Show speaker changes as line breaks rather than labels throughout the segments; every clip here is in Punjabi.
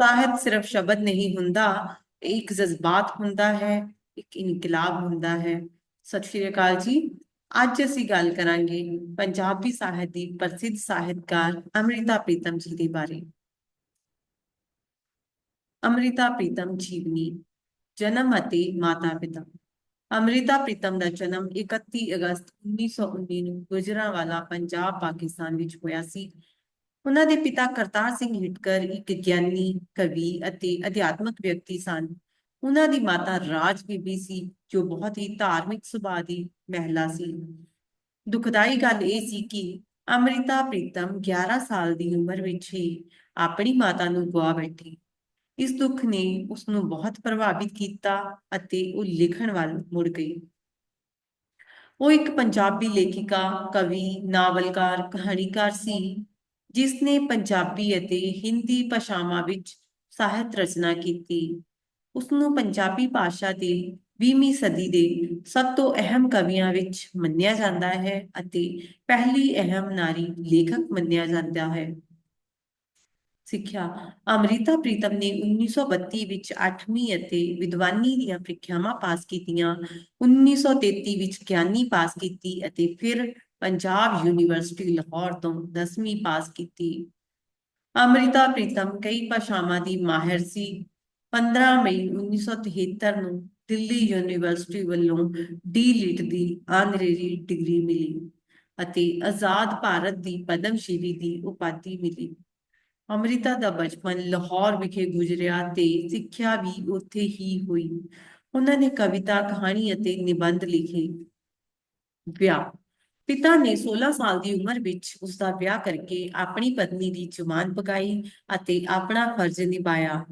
ਸਾਹਿਤ ਸਿਰਫ ਸ਼ਬਦ ਨਹੀਂ ਹੁੰਦਾ ਇੱਕ ਜਜ਼ਬਾਤ ਹੁੰਦਾ ਹੈ, ਇੱਕ ਇਨਕਲਾਬ ਹੁੰਦਾ ਹੈ। ਸਤਿ ਸ਼੍ਰੀ ਅਕਾਲ ਜੀ। ਅੱਜ ਅਸੀਂ ਗੱਲ ਕਰਾਂਗੇ ਪੰਜਾਬੀ ਸਾਹਿਤ ਦੀ ਪ੍ਰਸਿੱਧ ਸਾਹਿਤਕਾਰ ਅੰਮ੍ਰਿਤਾ ਪ੍ਰੀਤਮ ਜੀ ਦੇ ਬਾਰੇ। ਅੰਮ੍ਰਿਤਾ ਪ੍ਰੀਤਮ ਜੀਵਨੀ, ਜਨਮ ਅਤੇ ਮਾਤਾ ਪਿਤਾ। ਅੰਮ੍ਰਿਤਾ ਪ੍ਰੀਤਮ ਦਾ ਜਨਮ 31 ਅਗਸਤ 1919 ਨੂੰ ਗੁਜਰਾਂਵਾਲਾ, ਪੰਜਾਬ, ਪਾਕਿਸਤਾਨ ਵਿੱਚ ਹੋਇਆ ਸੀ। ਉਹਨਾਂ ਦੇ ਪਿਤਾ ਕਰਤਾਰ ਸਿੰਘ ਹਿਟਕਰ ਇੱਕ ਗਿਆਨੀ, ਕਵੀ ਅਤੇ ਅਧਿਆਤਮਕ ਵਿਅਕਤੀ ਸਨ। ਉਹਨਾਂ ਦੀ ਮਾਤਾ ਰਾਜ ਬੀਬੀ ਸੀ, ਜੋ ਬਹੁਤ ਹੀ ਧਾਰਮਿਕ ਸੁਭਾਅ ਦੀ ਮਹਿਲਾ ਸੀ। ਦੁਖਦਾਈ ਗੱਲ ਇਹ ਸੀ ਕਿ ਅੰਮ੍ਰਿਤਾ ਪ੍ਰੀਤਮ 11 ਸਾਲ ਦੀ ਉਮਰ ਵਿੱਚ ਹੀ ਆਪਣੀ ਮਾਤਾ ਨੂੰ ਗਵਾ ਬੈਠੀ। ਇਸ ਦੁੱਖ ਨੇ ਉਸ ਨੂੰ ਬਹੁਤ ਪ੍ਰਭਾਵਿਤ ਕੀਤਾ ਅਤੇ ਉਹ ਲਿਖਣ ਵੱਲ ਮੁੜ ਗਈ। ਉਹ ਇੱਕ ਪੰਜਾਬੀ ਲੇਖਿਕਾ, ਕਵੀ, ਨਾਵਲਕਾਰ, ਕਹਾਣੀਕਾਰ ਸੀ। ਜਿਸ ਨੇ ਪੰਜਾਬੀ ਅਤੇ ਹਿੰਦੀ ਭਾਸ਼ਾਵਾਂ ਵਿੱਚ ਸਾਹਿਤ ਰਚਨਾ ਕੀਤੀ ਉਸ ਨੂੰ ਪੰਜਾਬੀ ਭਾਸ਼ਾ ਦੇ 20ਵੀਂ ਸਦੀ ਦੇ ਸਭ ਤੋਂ ਅਹਿਮ ਕਵੀਆਂ ਵਿੱਚ ਮੰਨਿਆ ਜਾਂਦਾ ਹੈ ਅਤੇ ਪਹਿਲੀ ਅਹਿਮ ਨਾਰੀ ਲੇਖਕ ਮੰਨਿਆ ਜਾਂਦਾ ਹੈ। ਸਿੱਖਿਆ, ਅੰਮ੍ਰਿਤਾ ਪ੍ਰੀਤਮ ਨੇ 1932 ਵਿੱਚ 8ਵੀਂ ਅਤੇ ਵਿਦਵਾਨੀ ਦੀਆਂ ਪ੍ਰੀਖਿਆਵਾਂ ਪਾਸ ਕੀਤੀਆਂ 1933 ਵਿੱਚ ਗਿਆਨੀ ਪਾਸ ਕੀਤੀ ਅਤੇ ਫਿਰ ਪੰਜਾਬ ਯੂਨੀਵਰਸਿਟੀ ਲਾਹੌਰ ਤੋਂ 10ਵੀਂ ਪਾਸ ਕੀਤੀ। ਅੰਮ੍ਰਿਤਾ ਪ੍ਰੀਤਮ ਕਈ ਭਾਸ਼ਾਵਾਂ ਦੀ ਮਾਹਿਰ ਸੀ। 15 ਮਈ 1973 ਨੂੰ ਦਿੱਲੀ ਯੂਨੀਵਰਸਿਟੀ ਵੱਲੋਂ ਡੀ.ਲਿਟ ਦੀ ਆਨਰੇਰੀ ਡਿਗਰੀ ਮਿਲੀ ਅਤੇ ਆਜ਼ਾਦ ਭਾਰਤ ਦੀ ਪਦਮ ਸ਼੍ਰੀ ਦੀ ਉਪਾਧੀ ਮਿਲੀ। ਅੰਮ੍ਰਿਤਾ ਦਾ ਬਚਪਨ ਲਾਹੌਰ ਵਿਖੇ ਗੁਜ਼ਰਿਆ ਤੇ ਸਿੱਖਿਆ ਵੀ ਉੱਥੇ ਹੀ ਹੋਈ। ਉਹਨਾਂ ਨੇ ਕਵਿਤਾ, ਕਹਾਣੀ ਅਤੇ ਨਿਬੰਧ ਲਿਖੇ। ਵਿਆਹ ਪਿਤਾ ਨੇ 16 ਸਾਲ ਦੀ ਉਮਰ ਵਿੱਚ ਉਸ ਦਾ ਵਿਆਹ ਕਰਕੇ ਆਪਣੀ ਪਤਨੀ ਦੀ ਜ਼ੁਬਾਨ ਪਕਾਈ ਅਤੇ ਆਪਣਾ ਫਰਜ਼ ਨਿਭਾਇਆ।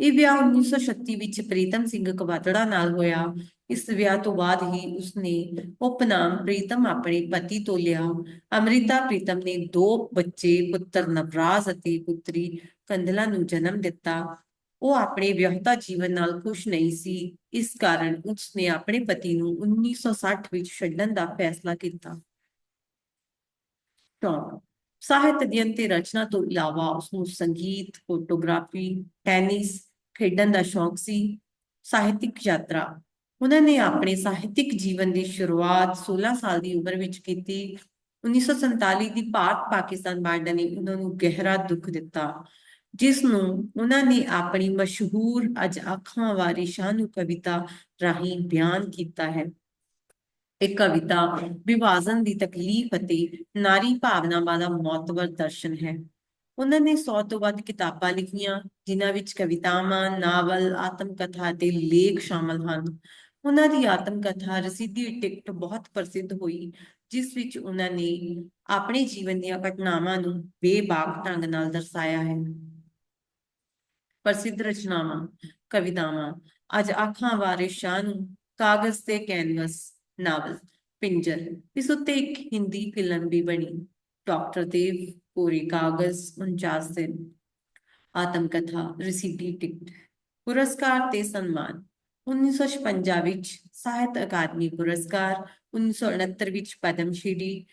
ਇਹ ਵਿਆਹ 1936 ਵਿੱਚ ਪ੍ਰੀਤਮ ਸਿੰਘ ਕਵਾਤੜਾ ਨਾਲ ਹੋਇਆ। ਇਸ ਵਿਆਹ ਤੋਂ ਬਾਅਦ ਹੀ ਉਸਨੇ ਉਪਨਾਮ ਪ੍ਰੀਤਮ ਆਪਣੇ ਪਤੀ ਤੋਂ ਲਿਆ। ਅੰਮ੍ਰਿਤਾ ਪ੍ਰੀਤਮ ਨੇ ਦੋ ਬੱਚੇ, ਪੁੱਤਰ ਨਵਰਾਜ ਅਤੇ ਪੁੱਤਰੀ ਕੰਦਲਾ ਨੂੰ ਜਨਮ ਦਿੱਤਾ। ਉਹ ਆਪਣੇ ਵਿਆਹਤਾ ਜੀਵਨ ਨਾਲ ਖੁਸ਼ ਨਹੀਂ ਸੀ। ਇਸ ਕਾਰਨ ਉਸਨੇ ਆਪਣੇ ਪਤੀ ਨੂੰ 1960 ਵਿੱਚ ਛੱਡਣ ਦਾ ਫੈਸਲਾ ਕੀਤਾ। ਸ਼ੌਕ ਸਾਹਿਤ ਅਧਿਐਨ ਤੇ ਰਚਨਾ ਤੋਂ ਇਲਾਵਾ ਉਸਨੂੰ ਸੰਗੀਤ, ਫੋਟੋਗ੍ਰਾਫੀ, ਟੈਨਿਸ ਖੇਡਣ ਦਾ ਸ਼ੌਕ ਸੀ, ਸਾਹਿਤਿਕ ਯਾਤਰਾ। ਉਹਨਾਂ ਨੇ ਆਪਣੇ ਸਾਹਿਤਿਕ ਜੀਵਨ ਦੀ ਸ਼ੁਰੂਆਤ 16 ਸਾਲ ਦੀ ਉਮਰ ਵਿੱਚ ਕੀਤੀ। 1947 ਦੀ ਭਾਰਤ ਪਾਕਿਸਤਾਨ ਵੰਡ ਨੇ ਉਹਨਾਂ ਨੂੰ ਗਹਿਰਾ ਦੁੱਖ ਦਿੱਤਾ, ਜਿਸ ਨੂੰ ਉਹਨਾਂ ਨੇ ਆਪਣੀ ਮਸ਼ਹੂਰ ਅਜ ਅੱਖਾਂ ਵਾਰੀ ਨੂੰ ਕਵਿਤਾ ਰਾਹੀਂ ਬਿਆਨ ਕੀਤਾ ਹੈ। ਇਹ ਕਵਿਤਾ ਵਿਭਾਜਨ ਦੀ ਤਕਲੀਫ ਅਤੇ ਨਾਰੀ ਭਾਵਨਾਵਾਂ ਦਾ ਮੌਤਵਰ ਦਰਸ਼ਨ ਹੈ। ਉਹਨਾਂ ਨੇ 100 ਤੋਂ ਵੱਧ ਕਿਤਾਬਾਂ ਲਿਖੀਆਂ, ਜਿਨ੍ਹਾਂ ਵਿੱਚ ਕਵਿਤਾਵਾਂ, ਨਾਵਲ ਆਤਮ ਕਥਾ ਅਤੇ ਲੇਖ ਸ਼ਾਮਲ ਹਨ। ਉਹਨਾਂ ਦੀ ਆਤਮ ਕਥਾ ਰਸੀਦੀ ਟਿਕਟ ਬਹੁਤ ਪ੍ਰਸਿੱਧ ਹੋਈ, ਜਿਸ ਵਿੱਚ ਉਹਨਾਂ ਨੇ ਆਪਣੇ ਜੀਵਨ ਦੀਆਂ ਘਟਨਾਵਾਂ ਨੂੰ ਬੇਬਾਕ ਢੰਗ ਨਾਲ ਦਰਸਾਇਆ ਹੈ। ਪ੍ਰਸਿੱਧ ਰਚਨਾਵਾਂ, ਕਵਿਤਾਵਾਂ, ਅੱਜ ਅੱਖਾਂ ਵਾਰੇ ਸ਼ਾਹ ਨੂੰ ਕਾਗਜ਼ ਤੇ ਕੈਨਵਸ ਨਾਵਲ, ਪਿੰਜਰ, ਇਸ ਉੱਤੇ ਇੱਕ ਹਿੰਦੀ ਫਿਲਮ ਵੀ ਬਣੀ। ਡਾਕਟਰ ਦੇਵ ਕੋਰੇ ਕਾਗਜ਼ 49 ਦਿਨ। ਆਤਮ ਕਥਾ ਰਸੀਦੀ ਟਿਕਟ, ਪੁਰਸਕਾਰ ਤੇ ਸਨਮਾਨ। 1956 ਵਿੱਚ ਸਾਹਿਤ ਅਕਾਦਮੀ ਪੁਰਸਕਾਰ 1969 ਵਿੱਚ ਪਦਮ ਸ਼੍ਰੀ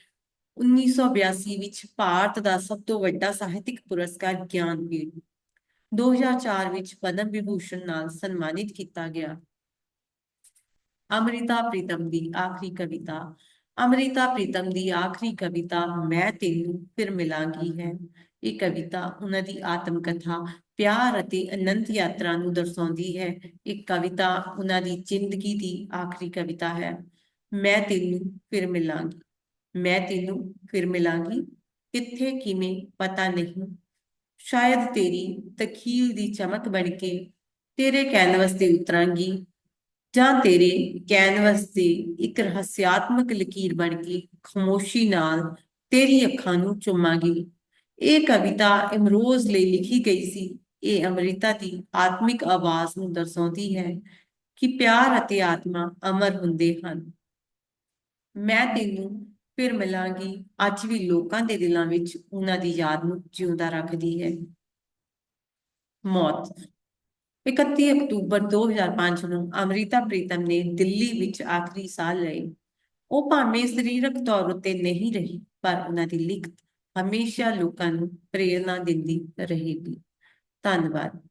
1982 ਵਿੱਚ ਭਾਰਤ ਦਾ ਸਭ ਤੋਂ ਵੱਡਾ ਸਾਹਿਤਿਕ ਪੁਰਸਕਾਰ ਗਿਆਨਪੀਠ 2004 ਵਿੱਚ ਪਦਮ ਵਿਭੂਸ਼ਣ ਨਾਲ ਸਨਮਾਨਿਤ ਕੀਤਾ ਗਿਆ। ਅਮ੍ਰਿਤਾ ਪ੍ਰੀਤਮ ਦੀ ਆਖਰੀ ਕਵਿਤਾ, ਅਮ੍ਰਿਤਾ ਪ੍ਰੀਤਮ ਦੀ ਆਖਰੀ ਕਵਿਤਾ ਮੈਂ ਤੈਨੂੰ ਫਿਰ ਮਿਲਾਂਗੀ ਹੈ। ਇਹ ਕਵਿਤਾ ਉਹਨਾਂ ਦੀ ਆਤਮ ਕਥਾ, ਪਿਆਰ ਅਤੇ ਅਨੰਤ ਯਾਤਰਾ ਨੂੰ ਦਰਸਾਉਂਦੀ ਹੈ। ਇਹ ਕਵਿਤਾ ਉਹਨਾਂ ਦੀ ਜ਼ਿੰਦਗੀ ਦੀ ਆਖਰੀ ਕਵਿਤਾ ਹੈ। ਮੈਂ ਤੈਨੂੰ ਫਿਰ ਮਿਲਾਂਗੀ। ਮੈਂ ਤੈਨੂੰ ਫਿਰ ਮਿਲਾਂਗੀ। ਕਿੱਥੇ ਕਿਵੇਂ ਪਤਾ ਨਹੀਂ। ਸ਼ਾਇਦ ਤੇਰੀ ਤਖੀਲ ਦੀ ਚਮਕ ਬਣ ਕੇ ਤੇਰੇ ਕੈਨਵਸ ਤੇ ਉਤਰਾਂਗੀ। ਜਾਂ ਤੇਰੇ ਕੈਨਵਸ ਤੇ ਇੱਕ ਰਹੱਸਿਆਤਮਕ ਲਕੀਰ ਬਣ ਕੇ ਖਾਮੋਸ਼ੀ ਨਾਲ ਤੇਰੀ ਅੱਖਾਂ ਨੂੰ ਚੁੰਮਾਂਗੀ। ਇਹ ਕਵਿਤਾ ਇਮਰੋਜ਼ ਲਈ ਲਿਖੀ ਗਈ ਸੀ। ਇਹ ਅੰਮ੍ਰਿਤਾ ਦੀ ਆਤਮਿਕ ਆਵਾਜ਼ ਨੂੰ ਦਰਸਾਉਂਦੀ ਹੈ ਕਿ ਪਿਆਰ ਅਤੇ ਆਤਮਾ ਅਮਰ ਹੁੰਦੇ ਹਨ। ਮੈਂ ਤੈਨੂੰ ਫਿਰ ਮਿਲਾਂਗੀ। ਅੱਜ ਵੀ ਲੋਕਾਂ ਦੇ ਦਿਲਾਂ ਵਿੱਚ ਉਹਨਾਂ ਦੀ ਯਾਦ ਨੂੰ ਜਿਉਂਦਾ ਰੱਖਦੀ ਹੈ। ਮੌਤ। 31 ਅਕਤੂਬਰ 2005 ਨੂੰ ਅਮ੍ਰਿਤਾ ਪ੍ਰੀਤਮ ਨੇ ਦਿੱਲੀ ਵਿੱਚ ਆਖਰੀ ਸਾਹ ਲਏ ਉਹ ਭਾਵੇਂ ਸਰੀਰਕ ਤੌਰ ਉੱਤੇ ਨਹੀਂ ਰਹੀ, ਪਰ ਉਹਨਾਂ ਦੀ ਲਿਖਤ ਹਮੇਸ਼ਾ ਲੋਕਾਂ ਨੂੰ ਪ੍ਰੇਰਨਾ ਦਿੰਦੀ ਰਹੇਗੀ। ਧੰਨਵਾਦ।